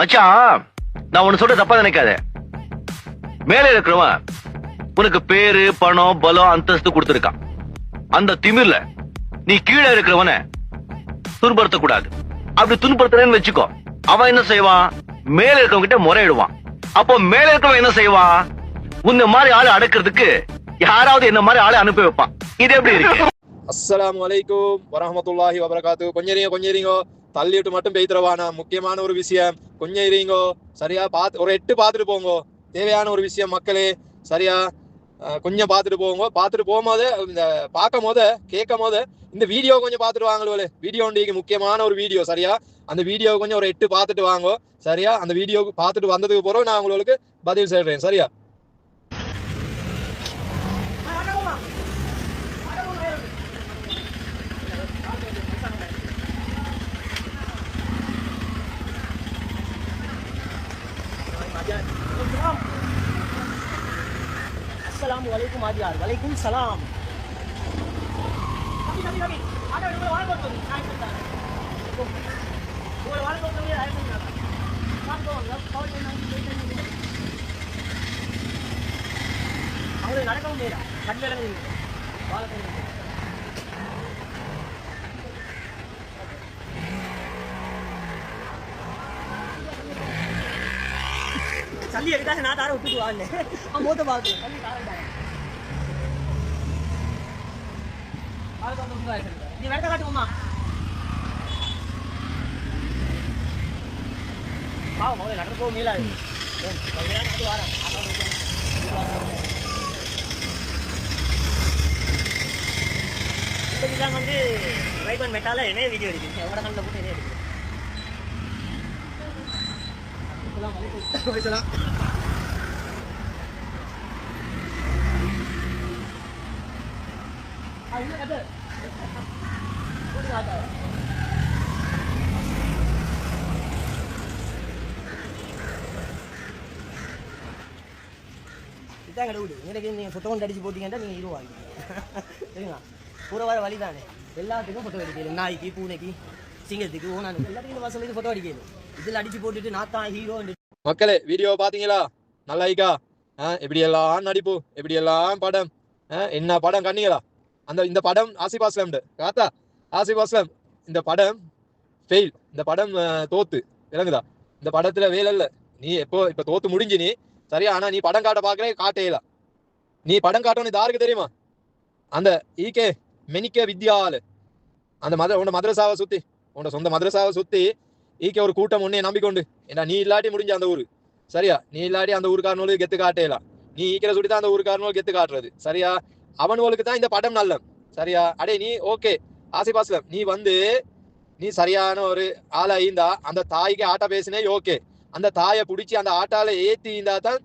மச்சான் நான் உன்னை சொல்ற தப்பா நினைக்காத. மேல இருக்கிறவன் உனக்கு பேரு பணம் பலம் அந்தஸ்து கொடுத்துருக்கான். அந்த திமிர்ல நீ கீழே இருக்கிறவன துன்படுத்த கூடாது அப்படி துன்படுத்துறேன்னு வச்சுக்கோ. அவன் என்ன செய்வான்? மேல இருக்கவங்க கிட்ட முறையிடுவான். அப்போ மேல இருக்கவன் என்ன செய்வான்? உன்ன மாதிரி ஆளை அடக்கிறதுக்கு யாராவது என்ன மாதிரி ஆளை அனுப்பி வைப்பான். இது எப்படி இருக்கு? அஸ்லாம் வலைக்கும் வரமத்துல்லாஹி வபரகாத்து. கொஞ்சம் கொஞ்சம் தள்ளிட்டு தள்ளிவிட்டு மட்டும் பெய்திரவானா? முக்கியமான ஒரு விஷயம். கொஞ்சம் இருங்கோ. சரியா பார்த்து ஒரு எட்டு பார்த்துட்டு போங்கோ. தேவையான ஒரு விஷயம் மக்களே. சரியா? கொஞ்சம் பார்த்துட்டு போங்க. பார்த்துட்டு போகும்போது இந்த பார்க்கும் போது கேட்கும் போது இந்த வீடியோ கொஞ்சம் பார்த்துட்டு வாங்கலுவலே வீடியோ இன்றைக்கு முக்கியமான ஒரு வீடியோ சரியா? அந்த வீடியோ கொஞ்சம் ஒரு எட்டு பார்த்துட்டு வாங்கோ. சரியா? அந்த வீடியோ பார்த்துட்டு வந்ததுக்கு பிறகு நான் உங்களுக்கு பதில் சொல்றேன் சரியா? வலைக்கும் ஆதியார் வலைக்கும் சலாம். அவங்களுக்கு நடக்கவும் முடியாது கண்ணில் வாழ சல்லி எடுத்தாங்க நான் தாரை விட்டுட்டு வாங்க. மோத்த பார்க்கல நீ வெட்ட காட்டுமா பாவம் முதல்ல நடந்து போக மீளாது இப்போதான் வந்து ரைபன் மெட்டால என்ன வீடியோ எடுக்குது. எவ்வளோ கண்ணில் போட்டு என்ன எடுக்குது. அது இதான் கடவுள் எனக்கு நீங்கள் ஃபோட்டோ கொண்டு அடிச்சு போட்டீங்கன்னா நீங்கள் ஹீரோ சரிங்களா? பூரா வர வழி தானே எல்லாத்துக்கும் ஃபோட்டோ அடிக்கணும். நாய்க்கு பூனைக்கு சிங்கத்துக்கு ஓனானுக்கு எல்லாத்துக்கும் வசதி ஃபோட்டோ அடிக்கணும். இதில் அடிச்சு போட்டுட்டு நான் தான் ஹீரோ மக்களே வீடியோ பார்த்தீங்களா? நல்லா ஐக்கா எப்படி எல்லாம் நடிப்பு? எப்படி எல்லாம் படம் என்ன படம் கண்ணீங்களா? அந்த இந்த படம் ஆசிப் காத்தா ஆசிப் அஸ்லம் இந்த படம் ஃபெயில் இந்த படம் தோத்து. விளங்குதா? இந்த படத்துல வேலை இல்லை நீ எப்போ இப்ப தோத்து முடிஞ்சு நீ சரியா? ஆனா நீ படம் காட்ட பாக்குறே காட்டேலாம் நீ படம் காட்டணும் இது யாருக்கு தெரியுமா? அந்த ஈகே மெனிக்க வித்யாலு. அந்த மத உன்னோட மதரசாவை சுத்தி உன்னோட சொந்த மதரசாவை சுத்தி ஈகே ஒரு கூட்டம் உன்னைய நம்பிக்கொண்டு ஏன்னா நீ இல்லாட்டி முடிஞ்ச அந்த ஊரு. சரியா? நீ இல்லாட்டி அந்த ஊருக்காரனோடு கெத்து காட்டேலாம் நீ ஈக்கிற சுட்டி தான் அந்த ஊருக்காரனோடு கெத்து காட்டுறது. சரியா? அவனுக்கு தான் இந்த படம் நல்ல சரியா? அடே நீ ஓகே ஆசிபாஸ்லம் நீ வந்து நீ சரியான ஒரு ஆளா இருந்தா அந்த தாய்க்கு ஆட்டா பேசினே ஓகே அந்த தாயை பிடிச்சி அந்த ஆட்டால ஏத்தி இருந்தா தான்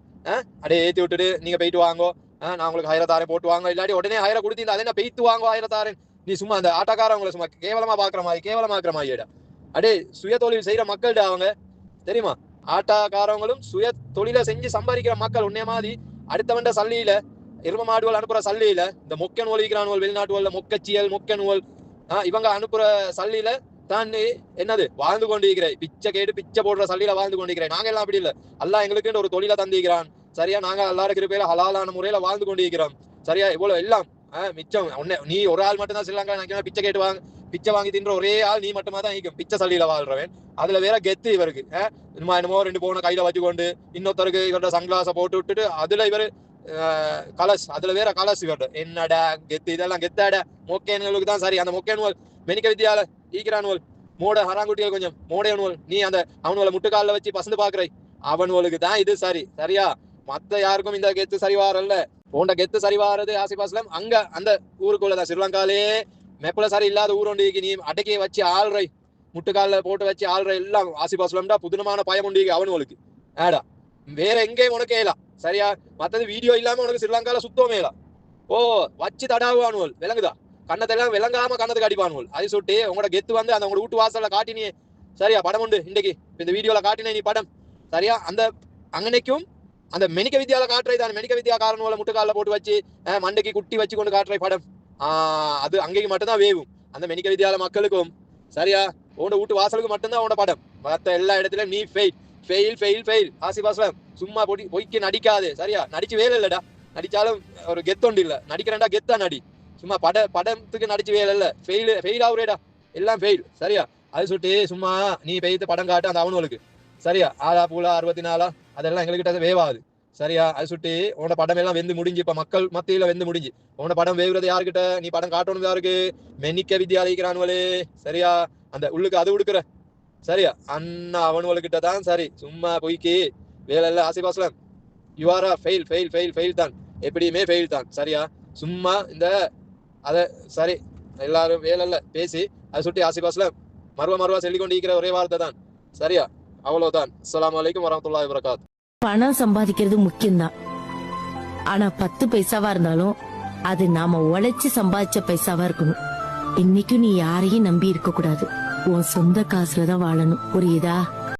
அடே ஏத்தி விட்டுட்டு நீங்க போயிட்டு வாங்கோ. நான் உங்களுக்கு ஹைர போட்டு வாங்க இல்லாட்டி உடனே ஹைர கொடுத்தீங்க அதே பெய்த்து வாங்கோ ஹைர நீ சும்மா அந்த ஆட்டக்காரவங்களை சும்மா கேவலமா பாக்குற மாதிரி கேவலமாக்குற மாதிரிடா அடே சுய தொழில் செய்யற மக்கள்டா அவங்க. தெரியுமா? ஆட்டாக்காரவங்களும் சுய தொழிலை செஞ்சு சம்பாதிக்கிற மக்கள். உன்னே மாதிரி அடுத்தவன்ட சல்லியில எரும மாடுகள் அனுப்புற சல்லியில இந்த மொக்க நூல் விற்கிறானுவல் வெளிநாட்டு மொக்கச்சியல் மொக்க நூல் இவங்க அனுப்புற சல்லியில தான் என்னது வாழ்ந்து கொண்டிருக்கிறேன் பிச்சை கேட்டு பிச்சை போடுற சல்லியில வாழ்ந்து கொண்டிருக்கிறேன் நாங்க எல்லாம் அப்படி இல்ல. அல்லா எங்களுக்கு ஒரு தொழிலை தந்திருக்கிறான். சரியா? நாங்க அல்லாஹ் பேர ஹலாலான முறையில வாழ்ந்து கொண்டிருக்கிறோம். சரியா? இவ்வளவு எல்லாம் மிச்சம். உன்னை நீ ஒரு ஆள் மட்டும் தான் ஸ்ரீலங்கா நினைக்கிறேன் பிச்சை கேட்டு வாங்க பிச்சை வாங்கி தின்ற ஒரே ஆள் நீ மட்டுமா தான் நிற்கும் பிச்சை சல்லியில வாழ்றவன். அதுல வேற கெத்து இவருக்கு என்னமோ ரெண்டு போன கையில வச்சுக்கொண்டு இன்னொருத்தருக்கு இவரோட சங்கிளாஸை போட்டு விட்டுட்டு அதுல இவரு கலர்ஸ் அதுல வேற கலர்ஸ் கட்டும் என்னடா கெத்து இதெல்லாம் கெத்தாடா? மொக்கேன்களுக்கு தான் சரி. அந்த மொக்கேன்வல் மெனிக்க வித்தியால ஈக்கிறானுவல் மூட ஹராங்குட்டிகள் கொஞ்சம் மூடையனுவல். நீ அந்த அவனுவல முட்டுக்காலில் வச்சு பசந்து பாக்குறாய் அவனுவலுக்கு தான் இது சரி. சரியா? மத்த யாருக்கும் இந்த கெத்து சரி வாரல்ல போன்ற கெத்து சரி வாரது ஆசிபாஸ்லம் அங்க அந்த ஊருக்குள்ளதான். ஸ்ரீலங்காலே மெப்பல சரி இல்லாத ஊரொண்டிக்கு நீ அடக்கி வச்சு ஆள்றை முட்டுக்கால போட்டு வச்சு ஆள்ற எல்லாம் ஆசிபாசலம்டா புதுனமான பயம் உண்டிக்கு அவனுவலுக்கு. ஆடா வேற எங்கேயும் உனக்கு ஏலாம் சரியா? மற்றது வீடியோ இல்லாம உனக்கு ஸ்ரீலங்கால சுத்தமே இல்லை ஓ வச்சு தடாவுவானுவல். விளங்குதா கண்ணத்தெல்லாம் விளங்காம கண்ணத்துக்கு அடிப்பானுவல். அதை சொல்லிட்டு உங்களோட கெத்து வந்து அந்த உங்களோட வீட்டு வாசல்ல காட்டினியே சரியா? படம் உண்டு இன்றைக்கு. இந்த வீடியோல காட்டினே நீ படம். சரியா? அந்த அங்கனைக்கும் அந்த மெனிக்க வித்யால காட்டுறது அந்த மெனிக்க வித்யா காரணம் முட்டுக்காலில் போட்டு வச்சு மண்டைக்கு குட்டி வச்சு கொண்டு காட்டுற படம். அது அங்கேயும் மட்டும்தான் வேவும். அந்த மெனிக்க வித்யால மக்களுக்கும். சரியா? உன்னோட வீட்டு வாசலுக்கு மட்டும்தான் உன்னோட படம். மற்ற எல்லா இடத்துலயும் நீ fail fail fail fail Asif Aslam சும்மா பொடி பொய்க்கு நடிக்காது சரியா நடிச்சு வேலை இல்லடா நடிச்சாலும் ஒரு கெத்தொண்டு இல்ல நடிக்கிறேன்டா கெத்தா நடி சும்மா பட படத்துக்கு நடிச்சு வேலை இல்ல ஃபெயில் ஃபெயில் ஆகுறேடா எல்லாம் ஃபெயில் சரியா அது சுட்டி சும்மா நீ பெய்து படம் காட்டு அந்த அவனுக்கு சரியா ஆளா பூலா அறுபத்தி நாலா அதெல்லாம் எங்ககிட்ட வேவாது சரியா அது சுட்டி உன்னோட படம் எல்லாம் வெந்து முடிஞ்சு இப்ப மக்கள் மத்தியில வெந்து முடிஞ்சு உன்னோட படம் வேவுறது யாருக்கிட்ட நீ படம் காட்டணும் யாருக்கு மென்னிக்க வித்யாலயிக்கிறானுவலே சரியா அந்த உள்ளுக்கு அது கொடுக்குற சரியா அண்ணா அவனுவலுக்கிட்ட தான் சரி. சும்மா பொய்க்கு. வேலை இல்ல ஆசிபாஸ்லாம் you are fail fail fail fail தான். எப்படியுமே ஃபெயில் தான். சரியா? சும்மா இந்த அதை சரி எல்லாரும் வேலை பேசி அதை சுட்டி ஆசிபாஸ்லாம் மறுவ மறுவா சொல்லிக் கொண்டு இருக்கிற ஒரே வார்த்தை தான். சரியா? அவ்வளவுதான். அஸ்லாம் வலைக்கும் வரமத்துல்லா வரகாத் பணம் சம்பாதிக்கிறது முக்கியம்தான். ஆனா பத்து பைசாவா இருந்தாலும் அது நாம உழைச்சு சம்பாதிச்ச பைசாவா இருக்கணும். இன்னைக்கும் நீ யாரையும் நம்பி இருக்க கூடாது உன் சொந்த காசுல தான் வாழணும். புரியுதா?